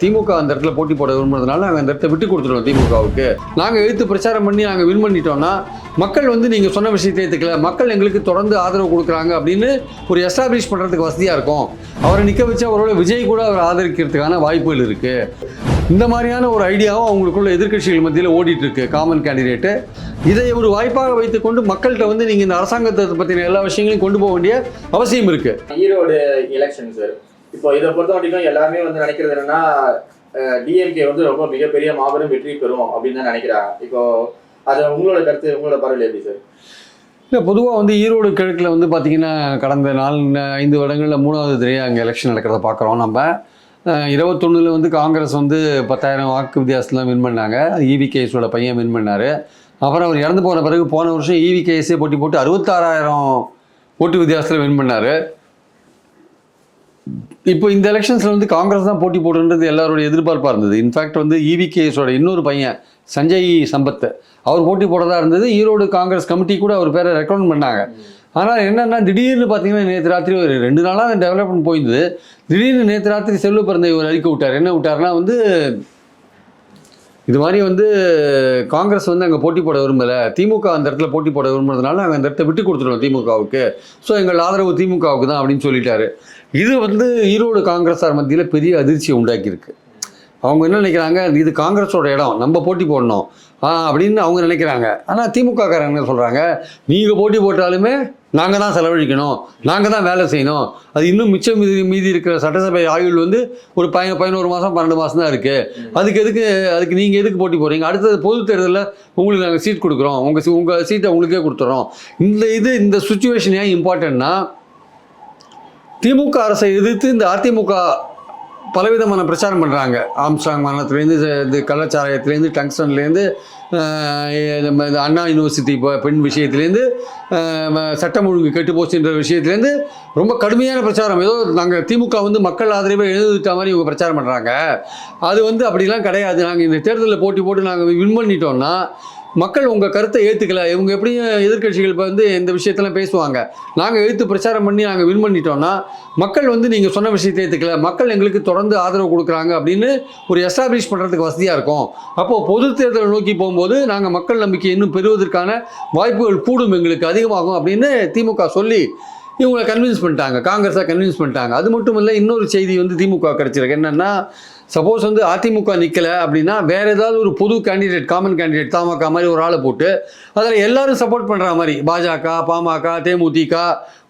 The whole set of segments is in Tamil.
திமுக அந்த இடத்துல போட்டி போட விரும்புறதுனால நாங்கள் அந்த இடத்த விட்டு கொடுத்துருவோம் திமுகவுக்கு. நாங்கள் எழுத்து பிரச்சாரம் பண்ணி நாங்கள் வின் பண்ணிட்டோம்னா மக்கள் வந்து நீங்கள் சொன்ன விஷயத்தை ஏற்றுக்கல மக்கள் எங்களுக்கு தொடர்ந்து ஆதரவு கொடுக்குறாங்க அப்படின்னு ஒரு எஸ்டாப்ளிஷ் பண்ணுறதுக்கு வசதியாக இருக்கும். அவரை நிற்க வச்சு அவரோட விஜய் கூட அவர் ஆதரிக்கிறதுக்கான வாய்ப்புகள் இருக்குது இந்த மாதிரியான ஒரு ஐடியாவும் அவங்களுக்குள்ள எதிர்க்கட்சிகள் மத்தியில் ஓடிட்டு இருக்கு காமன் கேண்டிடேட்டு இதை ஒரு வாய்ப்பாக வைத்துக்கொண்டு மக்கள்கிட்ட வந்து நீங்கள் இந்த அரசாங்கத்தை பற்றின எல்லா விஷயங்களையும் கொண்டு போக வேண்டிய அவசியம் இருக்குது ஈரோடு எலெக்ஷன் சார் இப்போ இதை பொறுத்த வரைக்கும் எல்லாருமே வந்து நினைக்கிறது என்னன்னா டிஎம்கே வந்து ரொம்ப மிகப்பெரிய மாபெரும் வெற்றி பெறும் அப்படின்னு தான் நினைக்கிறாங்க. இப்போ அது உங்களோட கருத்து உங்களோட பரவாயில்ல எப்படி சார்? இல்லை பொதுவாக வந்து ஈரோடு கிழக்கில் வந்து பார்த்திங்கன்னா கடந்த நாலு ஐந்து வருடங்களில் மூணாவது தடவை அங்கே எலெக்ஷன் நடக்கிறத பார்க்குறோம் நம்ம. இருபத்தொன்னில் வந்து காங்கிரஸ் வந்து பத்தாயிரம் வாக்கு வித்தியாசத்தில் வின் பண்ணாங்க. இவி கேஸோட பையன் வின் பண்ணார். அப்புறம் அவர் இறந்து போன பிறகு போன வருஷம் இவி கேஸே போட்டி போட்டு அறுபத்தாறாயிரம் ஓட்டு வித்தியாசத்தில் வின் பண்ணார். இப்போ இந்த எலெக்ஷன்ஸில் வந்து காங்கிரஸ் தான் போட்டி போடுன்றது எல்லாருடைய எதிர்பார்ப்பாக இருந்தது. இன்ஃபேக்ட் வந்து இவிகேஎஸோட இன்னொரு பையன் சஞ்சய் சம்பத் அவர் போட்டி போடுறதா இருந்தது. ஈரோடு காங்கிரஸ் கமிட்டி கூட அவர் பேரை ரெக்கமெண்ட் பண்ணாங்க. ஆனால் என்னென்னா திடீர்னு பார்த்தீங்கன்னா நேற்று ராத்திரி ஒரு ரெண்டு நாளாக அந்த டெவலப்மெண்ட் போயிருந்தது. திடீர்னு நேற்று ராத்திரி செல்வ பிறந்த ஒரு அறிக்கை விட்டார். என்ன விட்டார்னா வந்து இது மாதிரி வந்து காங்கிரஸ் வந்து அங்கே போட்டி போட விரும்பலை. திமுக அந்த இடத்துல போட்டி போட விரும்புறதுனால நாங்கள் அந்த இடத்த விட்டு கொடுத்துருவோம் திமுகவுக்கு. ஸோ எங்கள் ஆதரவு திமுகவுக்கு தான் அப்படின்னு சொல்லிட்டாரு. இது வந்து ஈரோடு காங்கிரஸார் மத்தியில் பெரிய அதிர்ச்சியை உண்டாக்கியிருக்கு. அவங்க என்ன நினைக்கிறாங்க? இது காங்கிரஸோட இடம் நம்ம போட்டி போடணும். அப்படின்னு அவங்க நினைக்கிறாங்க. ஆனால் திமுக காரங்க என்ன சொல்கிறாங்க நீங்கள் போட்டி போட்டாலுமே நாங்கள் தான் செலவழிக்கணும். நாங்கள் தான் வேலை செய்யணும். அது இன்னும் மிச்சம் மீதி மீதி இருக்கிற சட்டசபை ஆயுள் வந்து ஒரு பய பதினோரு மாதம் பன்னெண்டு மாதம் தான் இருக்குது அதுக்கு எதுக்கு அதுக்கு நீங்கள் எதுக்கு போட்டி போடுறீங்க? அடுத்தது பொது தேர்தலில் உங்களுக்கு நாங்கள் சீட் கொடுக்குறோம். உங்கள் உங்கள் சீட்டை உங்களுக்கே கொடுத்துறோம். இந்த இது இந்த சுச்சுவேஷன் ஏன் இம்பார்ட்டன்ட்னா திமுக அரசை எதிர்த்து இந்த அதிமுக பலவிதமான பிரச்சாரம் பண்ணுறாங்க ஆம்ஸ்டாங் மரணத்துலேருந்து இது கள்ளச்சாராயத்துலேருந்து டங்ஸ்டன்லேருந்து நம்ம இந்த அண்ணா யூனிவர்சிட்டி இப்போ பெண் விஷயத்துலேருந்து சட்டம் ஒழுங்கு கெட்டு போச்சுன்ற விஷயத்துலேருந்து ரொம்ப கடுமையான பிரச்சாரம். ஏதோ நாங்கள் திமுக வந்து மக்கள் ஆதரவை எழுதிட்ட மாதிரி இவங்க பிரச்சாரம் பண்ணுறாங்க அது வந்து அப்படிலாம் கிடையாது. நாங்கள் இந்த தேர்தலில் போட்டி போட்டு நாங்கள் வின் பண்ணிட்டோம்னா மக்கள் உங்கள் கருத்தை ஏற்றுக்கல இவங்க எப்படியும் எதிர்க்கட்சிகள் இப்போ வந்து இந்த விஷயத்தெல்லாம் பேசுவாங்க. நாங்கள் எழுத்து பிரச்சாரம் பண்ணி நாங்கள் வின் பண்ணிட்டோம்னா மக்கள் வந்து நீங்கள் சொன்ன விஷயத்தை ஏற்றுக்கல மக்கள் எங்களுக்கு தொடர்ந்து ஆதரவு கொடுக்குறாங்க அப்படின்னு ஒரு எஸ்டாப்ளிஷ் பண்ணுறதுக்கு வசதியாக இருக்கும். அப்போது பொது தேர்தலை நோக்கி போகும்போது நாங்கள் மக்கள் நம்பிக்கை இன்னும் பெறுவதற்கான வாய்ப்புகள் கூடும் எங்களுக்கு அதிகமாகும் அப்படின்னு திமுக சொல்லி இவங்களை கன்வின்ஸ் பண்ணிட்டாங்க. காங்கிரஸை கன்வின்ஸ் பண்ணிட்டாங்க. அது மட்டும் இல்லை இன்னொரு செய்தி வந்து திமுக கிடச்சிருக்கு. என்னென்னா சப்போஸ் வந்து அதிமுக நிற்கலை அப்படின்னா வேறு ஏதாவது ஒரு புது கேண்டிடேட் காமன் கேண்டிடேட் தமாக மாதிரி ஒரு ஆளை போட்டு அதில் எல்லாரும் சப்போர்ட் பண்ணுற மாதிரி பாஜக பாமக தேமுதிக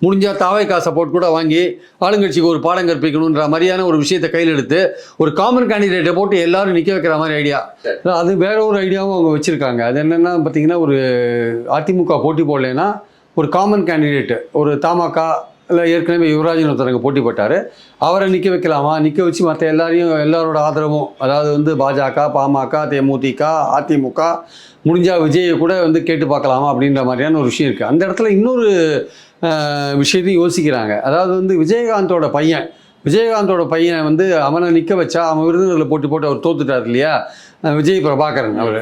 முடிஞ்சால் தாவைக்கா சப்போர்ட் கூட வாங்கி ஆளுங்கட்சிக்கு ஒரு பாடம் கற்பிக்கணுன்ற மாதிரியான ஒரு விஷயத்தை கையில் எடுத்து ஒரு காமன் கேண்டிடேட்டை போட்டு எல்லாரும் நிற்க வைக்கிற மாதிரி ஐடியா அது வேற ஒரு ஐடியாவும் அவங்க வச்சுருக்காங்க. அது என்னென்னா பார்த்தீங்கன்னா ஒரு அதிமுக போட்டி போடலைன்னா ஒரு காமன் கேண்டிடேட் ஒரு தமாக இல்லை ஏற்கனவே யுவராஜன் ஒருத்தருக்கு போட்டி போட்டார். அவரை நிற்க வைக்கலாமா? நிற்க வச்சு மற்ற எல்லாரையும் எல்லாரோட ஆதரவும் அதாவது வந்து பாஜக பாமக தேமுதிக அதிமுக முடிஞ்சால் விஜயை கூட வந்து கேட்டு பார்க்கலாமா அப்படின்ற மாதிரியான ஒரு விஷயம் இருக்குது அந்த இடத்துல இன்னொரு விஷயத்தையும் யோசிக்கிறாங்க. அதாவது வந்து விஜயகாந்தோட பையன் விஜயகாந்தோட பையனை வந்து அவனை நிற்க வச்சா அவன் விருதுகளில் போட்டி போட்டு அவர் தோத்துட்டார் இல்லையா? விஜய் பிரபாகரன் அவர்.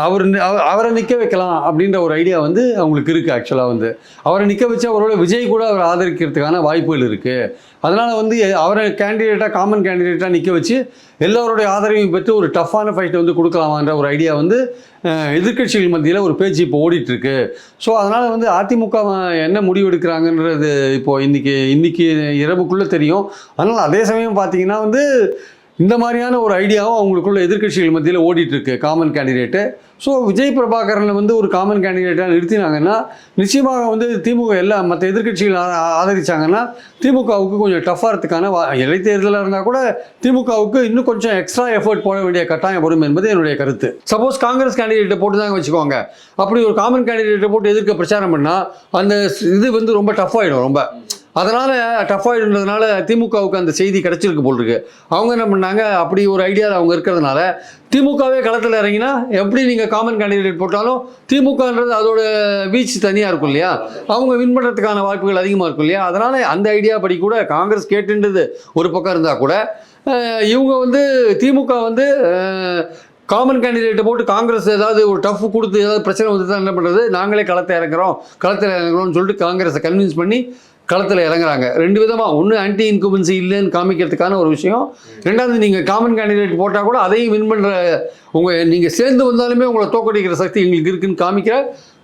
அவர் அவரை நிற்க வைக்கலாம் அப்படின்ற ஒரு ஐடியா வந்து அவங்களுக்கு இருக்குது ஆக்சுவலாக வந்து. அவரை நிற்க வச்சு அவரோட விஜய் கூட அவர் ஆதரிக்கிறதுக்கான வாய்ப்புகள் இருக்குது அதனால் வந்து அவரை கேண்டிடேட்டாக காமன் கேண்டிடேட்டாக நிற்க வச்சு எல்லோருடைய ஆதரவையும் பெற்று ஒரு டஃப்பான ஃபைட்டை வந்து கொடுக்கலாமான்ற ஒரு ஐடியா வந்து அஹ், எதிர்க்கட்சிகள் மத்தியில் ஒரு பேச்சு இப்போ ஓடிட்டு இருக்கு ஸோ அதனால் வந்து அதிமுக என்ன முடிவு எடுக்கிறாங்கன்றது இப்போது இன்றைக்கி இன்றைக்கி இரவுக்குள்ளே தெரியும். அதனால் அதே சமயம் பார்த்தீங்கன்னா வந்து இந்த மாதிரியான ஒரு ஐடியாவும் அவங்களுக்குள்ள எதிர்க்கட்சிகள் மத்தியில் ஓடிட்டு இருக்கு காமன் கேண்டிடேட்டு ஸோ விஜய் பிரபாகரனை வந்து ஒரு காமன் கேண்டிடேட்டாக நிறுத்தினாங்கன்னா நிச்சயமாக வந்து திமுக எல்லாம் மற்ற எதிர்க்கட்சிகள் ஆ- ஆதரிச்சாங்கன்னா திமுகவுக்கு கொஞ்சம் டஃப்பாகிறதுக்கான வா இடைத்தேர்தலாக இருந்தால் கூட திமுகவுக்கு இன்னும் கொஞ்சம் எக்ஸ்ட்ரா எஃபர்ட் போட வேண்டிய கட்டாயம் வரும் என்பது என்னுடைய கருத்து. சப்போஸ் காங்கிரஸ் கேண்டிடேட்டை போட்டு தாங்க வச்சுக்கோங்க. அப்படி ஒரு காமன் கேண்டிடேட்டை போட்டு எதிர்க்க பிரச்சாரம் பண்ணால் அந்த இது வந்து ரொம்ப டஃப் ஆகிடும் ரொம்ப. அதனால் டஃப் ஆகிடுன்றதுனால திமுகவுக்கு அந்த செய்தி கிடச்சிருக்கு போல் இருக்கு. அவங்க என்ன பண்ணாங்க? அப்படி ஒரு ஐடியாவில் அவங்க இருக்கிறதுனால திமுகவே களத்தில் இறங்கினா எப்படி நீங்கள் காமன் கேண்டிடேட் போட்டாலும் திமுகன்றது அதோட வீச்சு தனியாக இருக்கும் இல்லையா? அவங்க வின் பண்ணுறதுக்கான வாய்ப்புகள் அதிகமாக இருக்கும் இல்லையா? அதனால் அந்த ஐடியா படி கூட காங்கிரஸ் கேட்டுன்றது ஒரு பக்கம் இருந்தால் கூட இவங்க வந்து திமுக வந்து காமன் கேண்டிடேட்டை போட்டு காங்கிரஸ் ஏதாவது ஒரு டஃப் கொடுத்து ஏதாவது பிரச்சனை வந்து தான் என்ன பண்ணுறது நாங்களே களத்தை இறங்குறோம். களத்தில் இறங்குறோம்னு சொல்லிட்டு காங்கிரஸை கன்வின்ஸ் பண்ணி களத்தில் இறங்குறாங்க. ரெண்டு விதமாக ஒன்று ஆன்டி இன்குபன்சி இல்லைன்னு காமிக்கிறதுக்கான ஒரு விஷயம். ரெண்டாவது நீங்கள் காமன் கேண்டிடேட் போட்டால் கூட அதையும் வின் பண்ணுற உங்கள் நீங்கள் சேர்ந்து வந்தாலுமே உங்களை தோக்கடிக்கிற சக்தி எங்களுக்கு இருக்குன்னு காமிக்கிற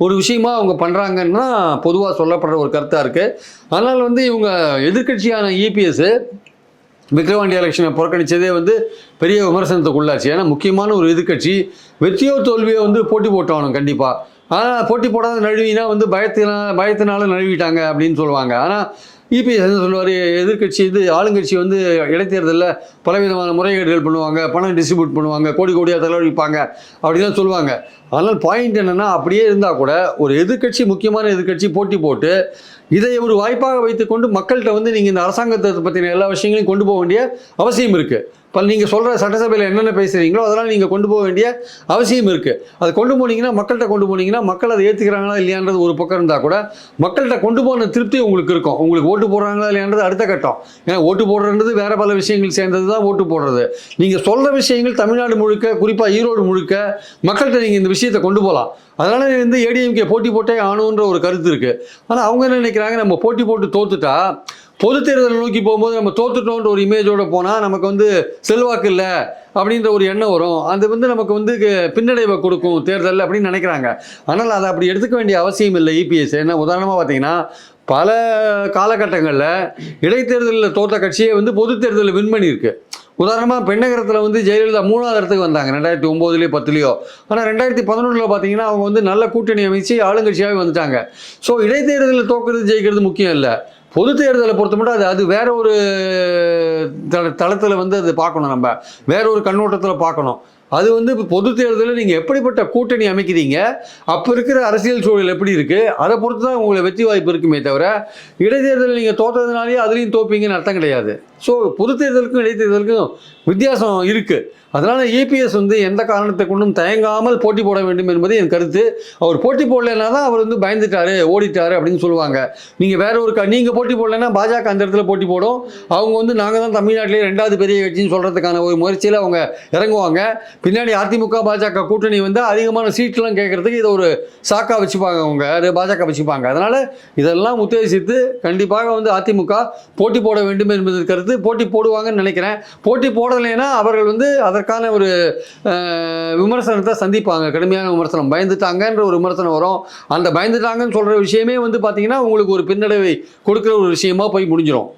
ஒரு விஷயமா அவங்க பண்ணுறாங்கன்னா பொதுவாக சொல்லப்படுற ஒரு கருத்தாக இருக்குது அதனால் வந்து இவங்க எதிர்க்கட்சியான இபிஎஸ்ஸு விக்ரவாண்டி எலெக்ஷனை புறக்கணித்ததே வந்து பெரிய விமர்சனத்துக்குள்ளாச்சு. ஏன்னா முக்கியமான ஒரு எதிர்க்கட்சி வெற்றியோ தோல்வியோ வந்து போட்டி போட்டாகணும் கண்டிப்பாக ஆனால் போட்டி போடாத நழுவினா வந்து பயத்தினால் பயத்தினால நழுவிட்டாங்க அப்படின்னு சொல்லுவாங்க. ஆனால் இபிஎஸ் என்ன சொல்லுவார்? எதிர்க்கட்சி இது ஆளுங்கட்சி வந்து இடைத்தேர்தலில் பலவிதமான முறைகேடுகள் பண்ணுவாங்க பணம் டிஸ்ட்ரிபியூட் பண்ணுவாங்க கோடி கோடியாக செலவழிப்பாங்க அப்படின்னு சொல்லுவாங்க. ஆனால் பாயிண்ட் என்னென்னா அப்படியே இருந்தால் கூட ஒரு எதிர்க்கட்சி முக்கியமான எதிர்க்கட்சி போட்டி போட்டு இதை ஒரு வாய்ப்பாக வைத்துக்கொண்டு மக்கள்கிட்ட வந்து நீங்கள் இந்த அரசாங்கத்தை பற்றின எல்லா விஷயங்களையும் கொண்டு போக வேண்டிய அவசியம் இருக்குது நீங்கள் சொல்கிற சட்டசபையில் என்னென்ன பேசுகிறீங்களோ அதெல்லாம் நீங்கள் கொண்டு போக வேண்டிய அவசியம் இருக்குது அதை கொண்டு போனீங்கன்னா மக்கள்கிட்ட கொண்டு போனீங்கன்னா மக்கள் அதை ஏற்றுக்கிறாங்களா இல்லையான்றது ஒரு பக்கம் இருந்தால் கூட மக்கள்கிட்ட கொண்டு போன திருப்தி உங்களுக்கு இருக்கும். உங்களுக்கு ஓட்டு போடுறாங்களா இல்லையான்றது அடுத்த கட்டம். ஏன்னா ஓட்டு போடுறது வேறு பல விஷயங்கள் சேர்ந்தது தான் ஓட்டு போடுறது. நீங்கள் சொல்கிற விஷயங்கள் தமிழ்நாடு முழுக்க குறிப்பாக ஈரோடு முழுக்க மக்கள்கிட்ட நீங்கள் இந்த விஷயத்தை கொண்டு போகலாம் அதனால் வந்து ஏடிஎம்கே போட்டி போட்டே ஆணுன்ற ஒரு கருத்து இருக்குது ஆனால் அவங்க என்ன நினைக்கிறாங்க? நம்ம போட்டி போட்டு தோத்துட்டா பொது தேர்தலை நோக்கி போகும்போது நம்ம தோத்துட்டோன்ற ஒரு இமேஜோட போனால் நமக்கு வந்து செல்வாக்கு இல்லை அப்படின்ற ஒரு எண்ணம் வரும். அது வந்து நமக்கு வந்து பின்னடைவை கொடுக்கும் தேர்தல் அப்படின்னு நினைக்கிறாங்க. ஆனால் அதை அப்படி எடுத்துக்க வேண்டிய அவசியம் இல்லை இபிஎஸ். என்ன உதாரணமாக பார்த்தீங்கன்னா பல காலகட்டங்களில் இடைத்தேர்தலில் தோற்ற கட்சியை வந்து பொது தேர்தலில் வின் பண்ணியிருக்கு. உதாரணமாக பெண்ணகரத்தில் வந்து ஜெயலலிதா மூணாவது இடத்துக்கு வந்தாங்க ரெண்டாயிரத்தி ஒம்போதுலேயோ பத்துலேயோ. ஆனால் ரெண்டாயிரத்தி பதினொன்றில் பார்த்தீங்கன்னா அவங்க வந்து நல்ல கூட்டணி அமைச்சு ஆளுங்கட்சியாகவே வந்துட்டாங்க. ஸோ இடைத்தேர்தலில் தோக்கிறது ஜெயிக்கிறது முக்கியம் இல்லை. பொது தேர்தலை பொறுத்த மட்டும் அது அது வேற ஒரு தளத்தில் வந்து அது பார்க்கணும் நம்ம. வேற ஒரு கண்ணோட்டத்தில் பார்க்கணும். அது வந்து இப்போ பொது தேர்தலில் நீங்கள் எப்படிப்பட்ட கூட்டணி அமைக்கிறீங்க? அப்போ இருக்கிற அரசியல் சூழல் எப்படி இருக்குது அதை பொறுத்து தான் உங்களை வெற்றி வாய்ப்பு இருக்குமே தவிர இடைத்தேர்தலில் நீங்கள் தோற்றதுனாலேயே அதுலேயும் தோப்பீங்கன்னு அர்த்தம் கிடையாது. ஸோ பொது தேர்தலுக்கும் இடைத்தேர்தலுக்கும் வித்தியாசம் இருக்குது அதனால் ஏபிஎஸ் வந்து எந்த காரணத்தை கொண்டும் தயங்காமல் போட்டி போட வேண்டும் என்பது என் கருத்து. அவர் போட்டி போடலைன்னா தான் அவர் வந்து பயந்துட்டாரு ஓடிட்டாரு அப்படின்னு சொல்லுவாங்க. நீங்கள் வேற ஒரு க நீங்கள் போட்டி போடலைன்னா பாஜக அந்த இடத்துல போட்டி போடும். அவங்க வந்து நாங்கள் தான் தமிழ்நாட்டிலே ரெண்டாவது பெரிய கட்சின்னு சொல்கிறதுக்கான ஒரு முயற்சியில் அவங்க இறங்குவாங்க. பின்னாடி அதிமுக பாஜக கூட்டணி வந்து அதிகமான சீட்லாம் கேட்கறதுக்கு இதை ஒரு சாக்கா வச்சுப்பாங்க அவங்க அது பாஜக வச்சுப்பாங்க. அதனால் இதெல்லாம் உத்தேசித்து கண்டிப்பாக வந்து அதிமுக போட்டி போட வேண்டும் என்பது கருத்து போட்டி போடுவாங்கன்னு நினைக்கிறேன். போட்டி போடலைன்னா அவர்கள் வந்து அதற்கான ஒரு விமர்சனத்தை சந்திப்பாங்க. கடுமையான விமர்சனம். பயந்துட்டாங்கன்ற ஒரு விமர்சனம் வரும். அந்த பயந்துட்டாங்கன்னு சொல்கிற விஷயமே வந்து பார்த்திங்கன்னா உங்களுக்கு ஒரு பின்னடைவை கொடுக்குற ஒரு விஷயமா போய் முடிஞ்சிடும்